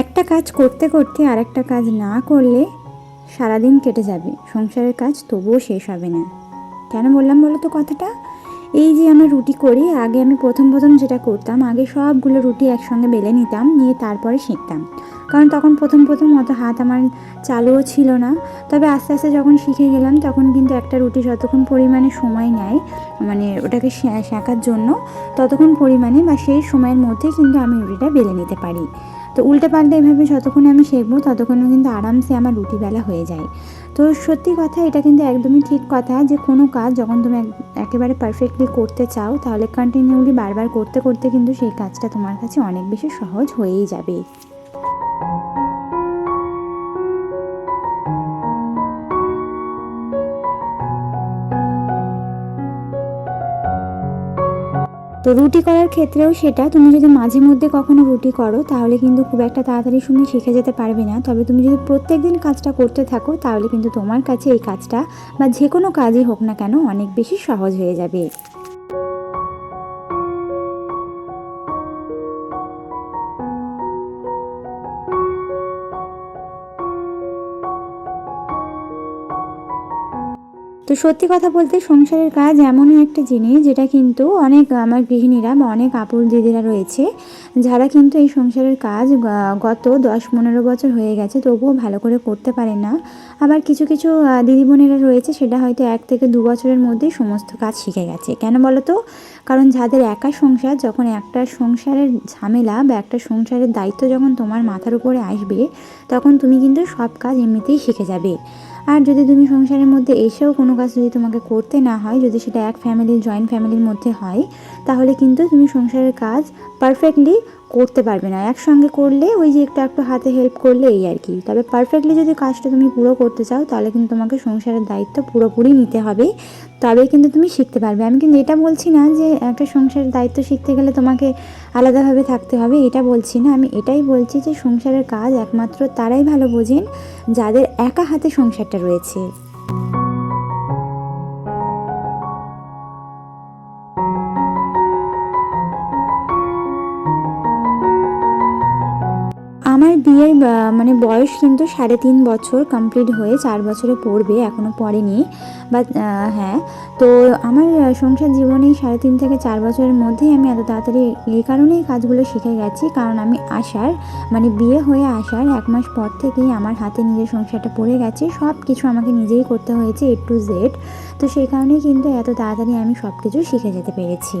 একটা কাজ করতে করতে আরেকটা কাজ না করলে সারাদিন কেটে যাবে, সংসারের কাজ তবুও শেষ হবে না। কেন বললাম বলো তো কথাটা? এই যে আমরা রুটি করি, আগে আমি প্রথম প্রথম যেটা করতাম, আগে সবগুলো রুটি একসঙ্গে বেলে নিতাম, নিয়ে তারপরে শিখতাম। কারণ তখন প্রথম প্রথম অত হাত আমার চালুও ছিল না। তবে আস্তে আস্তে যখন শিখে গেলাম, তখন কিন্তু একটা রুটি যতক্ষণ পরিমাণে সময় নেয় মানে ওটাকে শেখার জন্য, ততক্ষণ পরিমাণে বা সেই সময়ের মধ্যে কিন্তু আমি রুটিটা বেলে নিতে পারি। তো উল্টে পাল্টে এভাবে যতক্ষণ আমি শিখব, ততক্ষণে কিন্তু আরামসে আমার রুটি বেলা হয়ে যায়। তো সত্যি কথা, এটা কিন্তু একদমই ঠিক কথা যে কোনো কাজ যখন তুমি এক- একেবারে পারফেক্টলি করতে চাও, তাহলে কন্টিনিউলি বারবার করতে করতে কিন্তু সেই কাজটা তোমার কাছে অনেক বেশি সহজ হয়েই যাবে। তো রুটি করার ক্ষেত্রেও সেটা, তুমি যদি মাঝে মধ্যে কখনো রুটি করো, তাহলে কিন্তু খুব একটা তাড়াতাড়ি সময় শিখে যেতে পারবে না। তবে তুমি যদি প্রত্যেক দিন কাজটা করতে থাকো, তাহলে কিন্তু তোমার কাছে এই কাজটা বা যে কোনো কাজই হোক না কেন অনেক বেশি সহজ হয়ে যাবে। তো সত্যি কথা বলতে সংসারের কাজ এমনই একটা জিনিস যেটা কিন্তু অনেক আমার গৃহিণীরা বা অনেক আপুর দিদিরা রয়েছে, যারা কিন্তু এই সংসারের কাজ গত দশ পনেরো বছর হয়ে গেছে, তবুও ভালো করে করতে পারে না। আবার কিছু কিছু দিদি বোনেরা রয়েছে, সেটা হয়তো এক থেকে দু বছরের মধ্যেই সমস্ত কাজ শিখে গেছে। কেন বলো তো কারণ যাদের একা সংসার, যখন একটা সংসারের ঝামেলা বা একটা সংসারের দায়িত্ব যখন তোমার মাথার উপরে আসবে, তখন তুমি কিন্তু সব কাজ এমনিতেই শিখে যাবে। আর যদি তুমি সংসারের মধ্যে এসেও কোনো কাজ যদি তোমাকে করতে না হয়, যদি সেটা এক ফ্যামিলির জয়েন্ট ফ্যামিলির মধ্যে হয়, তাহলে কিন্তু তুমি সংসারের কাজ পারফেক্টলি করতে পারবে না। একসঙ্গে করলে ওই যে একটু একটু হাতে হেল্প করলে এই আর কি। তবে পারফেক্টলি যদি কাজটা তুমি পুরো করতে চাও, তাহলে কিন্তু তোমাকে সংসারের দায়িত্ব পুরোপুরি নিতে হবে। তবেই কিন্তু তুমি শিখতে পারবে। আমি কিন্তু এটা বলছি না যে একটা সংসারের দায়িত্ব শিখতে গেলে তোমাকে আলাদাভাবে থাকতে হবে, এটা বলছি না। আমি এটাই বলছি যে সংসারের কাজ একমাত্র তারাই ভালো বোঝেন যাদের একা হাতে সংসারটা রয়েছে। আমার মানে বয়স কিন্তু সাড়ে তিন বছর কমপ্লিট হয়ে চার বছরে পড়বে এখনও পড়েনি। বা হ্যাঁ তো আমার সংসার জীবনে সাড়ে তিন থেকে চার বছরের মধ্যেই আমি এত তাড়াতাড়ি এই কারণেই কাজগুলো শিখে গেছি। কারণ আমি আসার মানে বিয়ে হয়ে আসার এক মাস পর থেকেই আমার হাতে নিজের সংসারটা পড়ে গেছে। সব কিছু আমাকে নিজেই করতে হয়েছে এ টু জেড তো সেই কারণেই কিন্তু এত তাড়াতাড়ি আমি সব কিছু শিখে যেতে পেরেছি।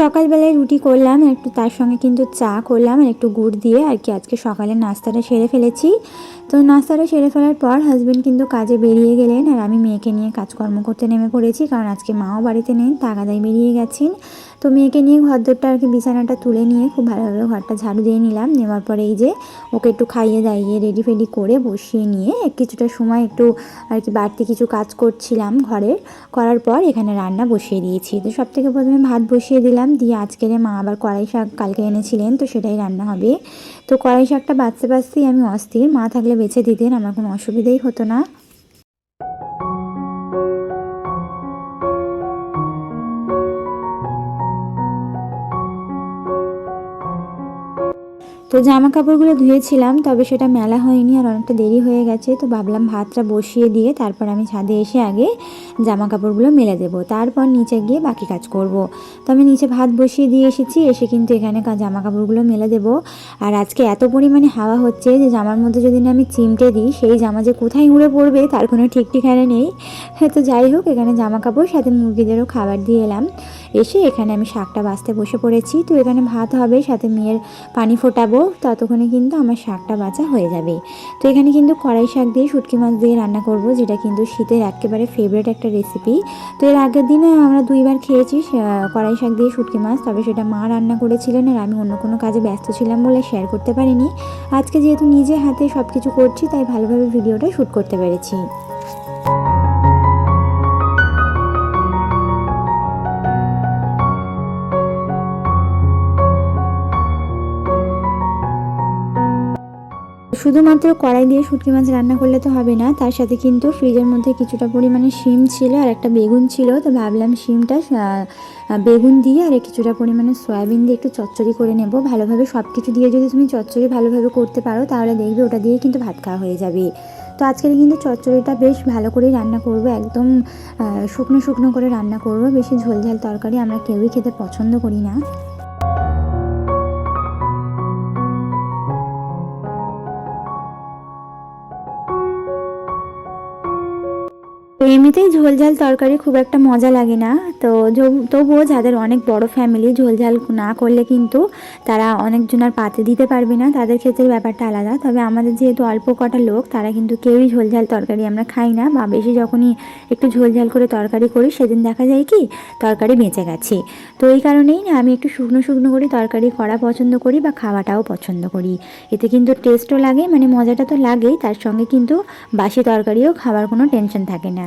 সকালবেলায় রুটি করলাম, একটু তার সঙ্গে কিন্তু চা করলাম আর একটু গুড় দিয়ে আর কি আজকে সকালে নাস্তাটা সেরে ফেলেছি। তো নাস্তাটা সেরে ফেলার পর হাজব্যান্ড কিন্তু কাজে বেরিয়ে গেলেন আর আমি মেয়েকে নিয়ে কাজকর্ম করতে নেমে পড়েছি কারণ আজকে মাও বাড়িতে নেই তাগাদাই বেরিয়ে গেছেন। তো মেয়েকে নিয়ে ঘরদোরটা আর কি বিছানাটা তুলে নিয়ে খুব ভালোভাবে ঘরটা ঝাড়ু দিয়ে নিলাম। নেওয়ার পরে এই যে ওকে একটু খাইয়ে দাইয়ে রেডি ফেডি করে বসিয়ে নিয়ে কিছুটা সময় একটু আর কি বাড়তি কিছু কাজ করছিলাম ঘরের, করার পর এখানে রান্না বসিয়ে দিয়েছি। তো সব থেকে প্রথমে ভাত বসিয়ে দিলাম, দিয়ে আজকের মা আবার কড়াই শাক কালকে এনেছিলেন, তো সেটাই রান্না হবে। তো কড়াই শাকটা বাঁচতে বাঁচতেই আমি অস্থির, মা থাকলে বেছে দিতেন, আমার কোনো অসুবিধাই হতো না। তো জামা কাপড়গুলো ধুয়েছিলাম, তবে সেটা মেলা হয়নি আর অনেকটা দেরি হয়ে গেছে। তো ভাবলাম ভাতটা বসিয়ে দিয়ে তারপর আমি ছাদে এসে আগে জামা কাপড়গুলো মেলে দেবো। তারপর নিচে গিয়ে বাকি কাজ করব। তো আমি নিচে ভাত বসিয়ে দিয়ে এসেছি, এসে কিন্তু এখানে জামা কাপড়গুলো মেলে দেবো। আর আজকে এত পরিমাণে হাওয়া হচ্ছে যে জামার মধ্যে যদি না আমি চিমটে দিই, সেই জামা যে কোথায় উড়ে পড়বে তার কোনো ঠিক ঠিকানা নেই। হ্যাঁ তো যাই হোক, এখানে জামা কাপড় সাথে মুরগিদেরও খাবার দিয়ে এলাম। এসে এখানে আমি শাকটা বাছতে বসে পড়েছি। তো এখানে ভাত হবে, সাথে মেয়ের পানি ফোটাবো। ততক্ষণে কিন্তু আমার শাকটা বাছা হয়ে যাবে। তো এখানে কিন্তু কড়াই শাক দিয়ে শুটকি মাছ দিয়ে রান্না করব, যেটা কিন্তু শীতের একেবারে ফেভারিট একটা রেসিপি তো এর আগের দিনে আমরা দুইবার খেয়েছি কড়াই শাক দিয়ে শুটকি মাছ, তবে সেটা মা রান্না করেছিলেন আর আমি অন্য কোনো কাজে ব্যস্ত ছিলাম বলে শেয়ার করতে পারিনি। আজকে যেহেতু নিজে হাতে সব কিছু করছি, তাই ভালোভাবে ভিডিওটা শ্যুট করতে পেরেছি। শুধুমাত্র কড়াই দিয়ে শুটকি মাছ রান্না করলে তো হবে না, তার সাথে কিন্তু ফ্রিজের মধ্যে কিছুটা পরিমাণে শিম ছিল আর একটা বেগুন ছিল, তো ভাবলাম শিমটা বেগুন দিয়ে আর কিছুটা পরিমাণে সয়াবিন দিয়ে একটু চচ্চড়ি করে নেব। ভালোভাবে সব কিছু দিয়ে যদি তুমি চচ্চড়ি ভালোভাবে করতে পারো, তাহলে দেখবে ওটা দিয়ে কিন্তু ভাত খাওয়া হয়ে যাবে। তো আজকের কিন্তু চচ্চড়িটা বেশ ভালো করেই রান্না করব, একদম শুকনো শুকনো করে রান্না করব, বেশি ঝোলঝাল তরকারি আমরা কেউই খেতে পছন্দ করি না। তো এমনিতেই ঝোলঝাল তরকারি খুব একটা মজা লাগে না। তো তবুও যাদের অনেক বড় ফ্যামিলি ঝোলঝাল না করলে কিন্তু তারা অনেকজনের পাতে দিতে পারবে না। তাদের ক্ষেত্রে ব্যাপারটা আলাদা। তবে আমাদের যেহেতু অল্প কটা লোক, তারা কিন্তু কেউই ঝোলঝাল তরকারি আমরা খাই না বা বেশি যখনই একটু ঝোলঝাল করে তরকারি করি, সেদিন দেখা যায় কি তরকারি বেঁচে গেছে। তো এই কারণেই না আমি একটু শুকনো শুকনো করে তরকারি করা পছন্দ করি বা খাওয়াটাও পছন্দ করি। এতে কিন্তু টেস্টও লাগে মানে মজাটা তো লাগেই, তার সঙ্গে কিন্তু বাসি তরকারিও খাওয়ার কোনো টেনশন থাকে না।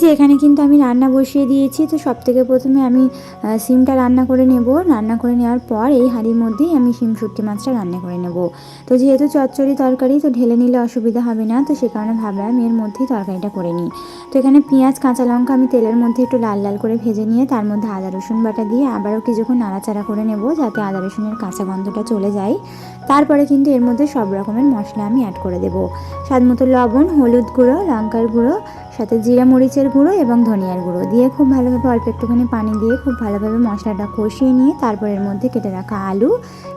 যে এখানে কিন্তু আমি রান্না বসিয়ে দিয়েছি, তো সব থেকে প্রথমে আমি সিমটা রান্না করে নেব। রান্না করে নেওয়ার পর এই হাঁড়ির মধ্যেই আমি সিম শুটকি মাছটা রান্না করে নেব। তো যেহেতু চচ্চড়ি তরকারি, তো ঢেলে নিলে অসুবিধা হবে না, তো সে কারণে ভাবলাম এর মধ্যেই তরকারিটা করে নিই। তো এখানে পেঁয়াজ, কাঁচা লঙ্কা আমি তেলের মধ্যে একটু লাল লাল করে ভেজে নিয়ে, তার মধ্যে আদা, রসুন বাটা দিয়ে আবারও কিছুক্ষণ নাড়াচাড়া করে নেব, যাতে আদা, রসুনের কাঁচা গন্ধটা চলে যায়। তারপরে কিন্তু এর মধ্যে সব রকমের মশলা আমি অ্যাড করে দেবো। স্বাদ মতো লবণ, হলুদ গুঁড়ো, লঙ্কার গুঁড়ো সাথে জিরা মরিচের গুঁড়ো এবং ধনিয়ার গুঁড়ো দিয়ে খুব ভালোভাবে অল্প একটুখানি পানি দিয়ে খুব ভালোভাবে মশলাটা কষিয়ে নিয়ে তারপর এর মধ্যে কেটে রাখা আলু,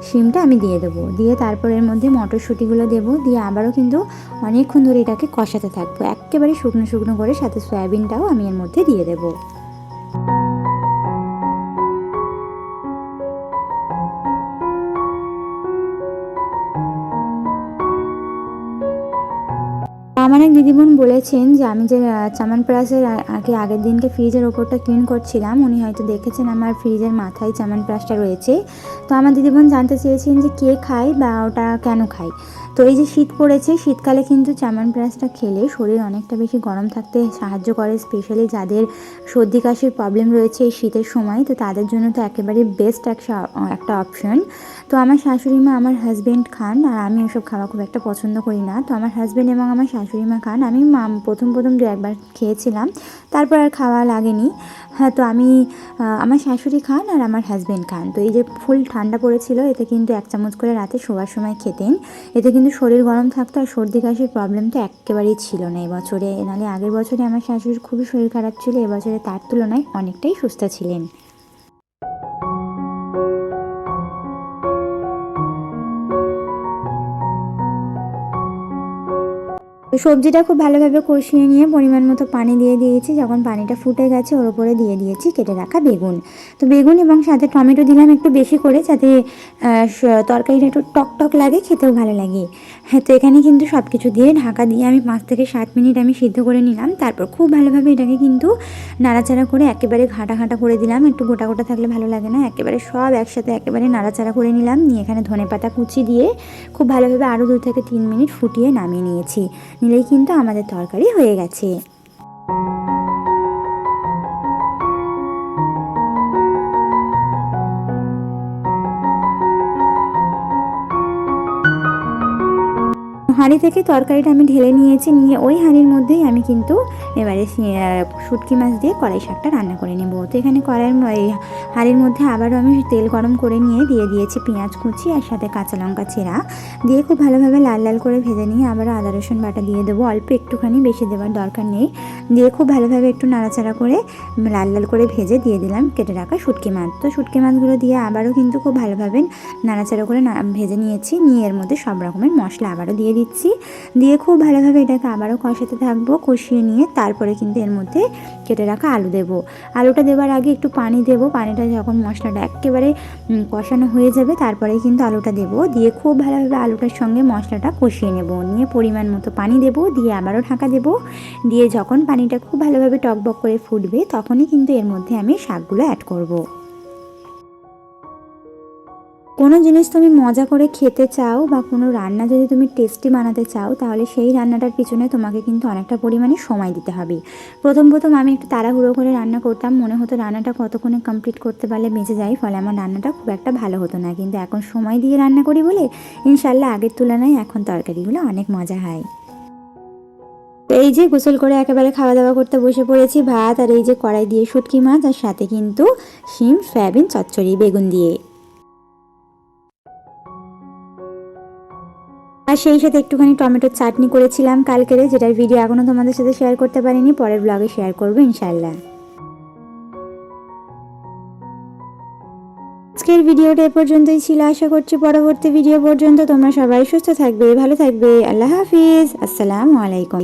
শিমটা আমি দিয়ে দেবো। দিয়ে তারপর এর মধ্যে মটরশুঁটিগুলো দেবো। দিয়ে আবারও কিন্তু অনেকক্ষণ ধরে এটাকে কষাতে থাকব। একেবারে শুকনো শুকনো করে সাথে সয়াবিনটাও আমি এর মধ্যে দিয়ে দেবো। আমার এক দিদিবোন বলেছেন যে আমি যে চামান প্রাসের আগে আগের দিনকে ফ্রিজের ওপরটা ক্লিন করছিলাম, উনি হয়তো দেখেছেন আমার ফ্রিজের মাথায় চামান প্রাসটা রয়েছে। তো আমার দিদিবোন জানতে চেয়েছেন যে কে খায় বা ওটা কেন খায়। তো এই যে শীত পড়েছে, শীতকালে কিন্তু চামান প্রাসটা খেলে শরীর অনেকটা বেশি গরম থাকতে সাহায্য করে স্পেশালি যাদের সর্দি কাশির প্রবলেম রয়েছে এই শীতের সময়, তো তাদের জন্য তো একেবারে বেস্ট একটা একটা অপশন তো আমার শাশুড়ি মা আমার হাজব্যান্ড খান, আর আমি এসব খাওয়া খুব একটা পছন্দ করি না। তো আমার হাজব্যান্ড এবং আমার শাশুড়ি মা খান, আমি মা, প্রথম প্রথম দু একবার খেয়েছিলাম, তারপর আর খাওয়া লাগেনি। হ্যাঁ তো আমি আমার শাশুড়ি খান আর আমার হাজব্যান্ড খান। তো এই যে ফুল ঠান্ডা পড়েছিল, এতে কিন্তু এক চামচ করে রাতে শোয়ার সময় খেতেন। এতে কিন্তু শরীর গরম থাকতো আর সর্দি কাশির প্রবলেম তো একেবারেই ছিল না এবছরে নাহলে আগের বছরে আমার শাশুড়ির খুবই শরীর খারাপ ছিল এবছরে তার তুলনায় অনেকটাই সুস্থ ছিলেন। সবজিটা খুব ভালোভাবে কষিয়ে নিয়ে পরিমাণ মতো পানি দিয়ে দিয়েছি। যখন পানিটা ফুটে গেছে, ওর উপরে দিয়ে দিয়েছি কেটে রাখা বেগুন। তো বেগুন এবং সাথে টমেটো দিলাম একটু বেশি করে, যাতে তরকারিটা একটু টক টক লাগে, খেতেও ভালো লাগে। হ্যাঁ তো এখানে কিন্তু সব কিছু দিয়ে ঢাকা দিয়ে আমি পাঁচ থেকে সাত মিনিট আমি সিদ্ধ করে নিলাম। তারপর খুব ভালোভাবে এটাকে কিন্তু নাড়াচাড়া করে একেবারে ঘাটা ঘাটা করে দিলাম। একটু গোটা গোটা থাকলে ভালো লাগে না, একেবারে সব একসাথে একেবারে নাড়াচাড়া করে নিলাম। নিয়ে এখানে ধনে পাতা কুচি দিয়ে খুব ভালোভাবে আরও দু থেকে তিন মিনিট ফুটিয়ে নামিয়ে নিয়েছি। নিলেই কিন্তু আমাদের তরকারি হয়ে গেছে। হাঁড়ি থেকে তরকারিটা আমি ঢেলে নিয়েছি, নিয়ে ওই হাঁড়ির মধ্যেই আমি কিন্তু এবারে শুটকি মাছ দিয়ে কড়াই শাকটা রান্না করে নেব। তো এখানে কড়াইয়ের হাঁড়ির মধ্যে আবারও আমি তেল গরম করে নিয়ে দিয়ে দিয়েছি পেঁয়াজ কুচি আর সাথে কাঁচা লঙ্কা চেরা। দিয়ে খুব ভালোভাবে লাল লাল করে ভেজে নিয়ে আবারও আদা, রসুন বাটা দিয়ে দেবো। অল্প একটুখানি বেশি দেওয়ার দরকার নেই। দিয়ে খুব ভালোভাবে একটু নাড়াচাড়া করে লাল লাল করে ভেজে দিয়ে দিলাম কেটে রাখা শুটকি মাছ। তো শুটকি মাছগুলো দিয়ে আবারও কিন্তু খুব ভালোভাবে নাড়াচাড়া করে ভেজে নিয়েছি। নিয়ে এর মধ্যে সব রকমের মশলা আবারও দিয়ে দিচ্ছি। দিয়ে খুব ভালোভাবে এটাকে আবারও কষাতে থাকব। কষিয়ে নিয়ে তারপরে কিন্তু এর মধ্যে কেটে রাখা আলু দেব। আলুটা দেওয়ার আগে একটু পানি দেব। পানিটা যখন মশলাটা একেবারে কষানো হয়ে যাবে তারপরে কিন্তু আলুটা দেব। দিয়ে খুব ভালোভাবে আলুটার সঙ্গে মশলাটা কষিয়ে নেব। নিয়ে পরিমাণ মতো পানি দেব। দিয়ে আবারও ঢাকা দেব। দিয়ে যখন পানিটা খুব ভালোভাবে টকবক করে ফুটবে, তখনই কিন্তু এর মধ্যে আমি শাকগুলো অ্যাড করব। কোনো জিনিস তুমি মজা করে খেতে চাও বা কোনো রান্না যদি তুমি টেস্টি বানাতে চাও, তাহলে সেই রান্নাটার পিছনে তোমাকে কিন্তু অনেকটা পরিমাণে সময় দিতে হবে। প্রথম প্রথম আমি একটু তাড়াহুড়ো করে রান্না করতাম, মনে হতো রান্নাটা কতক্ষণে কমপ্লিট করতে পারলে বেঁচে যায়, ফলে আমার রান্নাটা খুব একটা ভালো হতো না। কিন্তু এখন সময় দিয়ে রান্না করি বলে ইনশাল্লাহ আগের তুলনায় এখন তরকারিগুলো অনেক মজা হয়। তো এই যে গোসল করে একেবারে খাওয়া দাওয়া করতে বসে পড়েছি, ভাত আর এই যে কড়াই দিয়ে শুটকি মাছ, আর সাথে কিন্তু শিম, সয়াবিন, চচ্চড়ি, বেগুন দিয়ে। আর সেই সাথে একটুখানি টমেটোর চাটনি করেছিলাম কালকের, যেটার ভিডিও এখনও তোমাদের সাথে শেয়ার করতে পারিনি। পরের ব্লগে শেয়ার করব ইনশাল্লাহ আজকের ভিডিওটা এ পর্যন্তই ছিল। আশা করছি পরবর্তী ভিডিও পর্যন্ত তোমরা সবাই সুস্থ থাকবে, ভালো থাকবে। আল্লাহ হাফিজ। আসসালামু আলাইকুম।